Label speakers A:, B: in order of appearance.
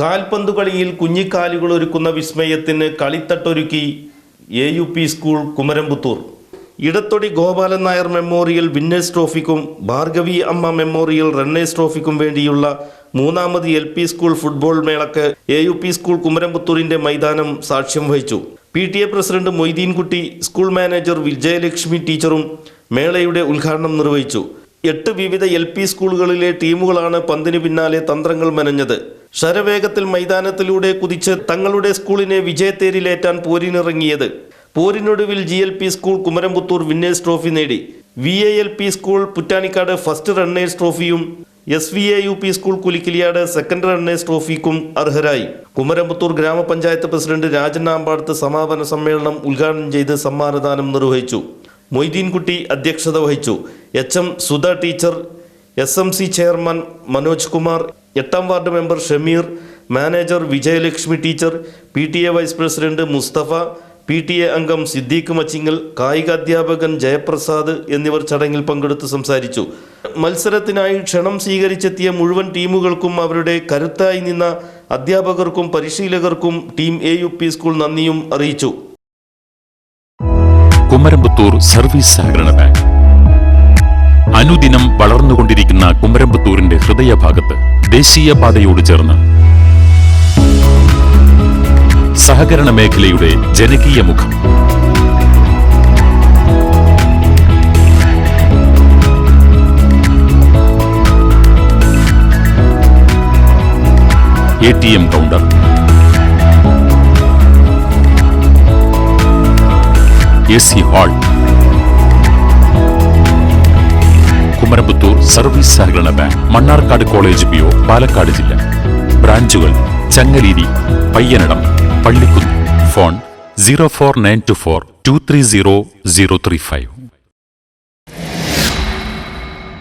A: കാൽപന്തു കളിയിൽ കുഞ്ഞിക്കാലുകൾ ഒരുക്കുന്ന വിസ്മയത്തിന് കളിത്തട്ടൊരുക്കി A U P school Kumaramputhur Edathodi Gopalan Nair memorial winners ട്രോഫിക്കും Bhargavi Amma memorial runners ട്രോഫിക്കും വേണ്ടിയുള്ള മൂന്നാമത് എൽ പി സ്കൂൾ ഫുട്ബോൾ മേളക്ക് എ യു പി സ്കൂൾ കുമരംപുത്തൂരിന്റെ മൈതാനം സാക്ഷ്യം വഹിച്ചു. P T A president Moideenkutty school manager Vijayalakshmi ടീച്ചറും മേളയുടെ ഉദ്ഘാടനം നിർവഹിച്ചു. എട്ട് വിവിധ എൽ പി സ്കൂളുകളിലെ ടീമുകളാണ് പന്തിന് പിന്നാലെ തന്ത്രങ്ങൾ മെനഞ്ഞത്. ശരവേഗത്തിൽ മൈതാനത്തിലൂടെ കുതിച്ച് തങ്ങളുടെ സ്കൂളിനെ വിജയത്തേരിലേറ്റാൻ പോരിനിറങ്ങിയത്. പോരിനൊടുവിൽ G L P school Kumaramputhur winners trophy നേടി. V A L P school Puttanikkad first runners ട്രോഫിയും S V A U P school Kulikkiliyad second runners ട്രോഫിക്കും അർഹരായി. കുമരംപുത്തൂർ ഗ്രാമപഞ്ചായത്ത് പ്രസിഡന്റ് രാജൻ ആമ്പാടത്ത് സമാപന സമ്മേളനം ഉദ്ഘാടനം ചെയ്ത് സമ്മാനദാനം നിർവഹിച്ചു. മൊയ്തീൻകുട്ടി അധ്യക്ഷത വഹിച്ചു. H M Sudha teacher S M C chairman Manoj Kumar എട്ടാം ward member Shameer manager Vijayalakshmi teacher P T A vice president Musthafa P T A അംഗം സിദ്ദീഖ് മച്ചിങ്ങൽ കായികാധ്യാപകൻ ജയപ്രസാദ് എന്നിവർ ചടങ്ങിൽ പങ്കെടുത്ത് സംസാരിച്ചു. മത്സരത്തിനായി ക്ഷണം സ്വീകരിച്ചെത്തിയ മുഴുവൻ ടീമുകൾക്കും അവരുടെ കരുത്തായി നിന്ന അധ്യാപകർക്കും പരിശീലകർക്കും team A U P school നന്ദിയും അറിയിച്ചു.
B: കുമരമ്പത്തൂർ സർവീസ് സഹകരണ ബാങ്ക്. അനുദിനം വളർന്നുകൊണ്ടിരിക്കുന്ന കുമരമ്പത്തൂരിന്റെ ഹൃദയഭാഗത്ത് ദേശീയപാതയോട് ചേർന്ന് സഹകരണ മേഖലയുടെ ജനകീയ മുഖം. A T M counter. A C hall. Kumarampathur service സഹകരണ bank Mannarkkad college P Palakkad ജില്ല. ബ്രാഞ്ചുകൾ Changaleri Payyanadam Pallikkunnu. Phone zero four nine two four two three zero zero three five.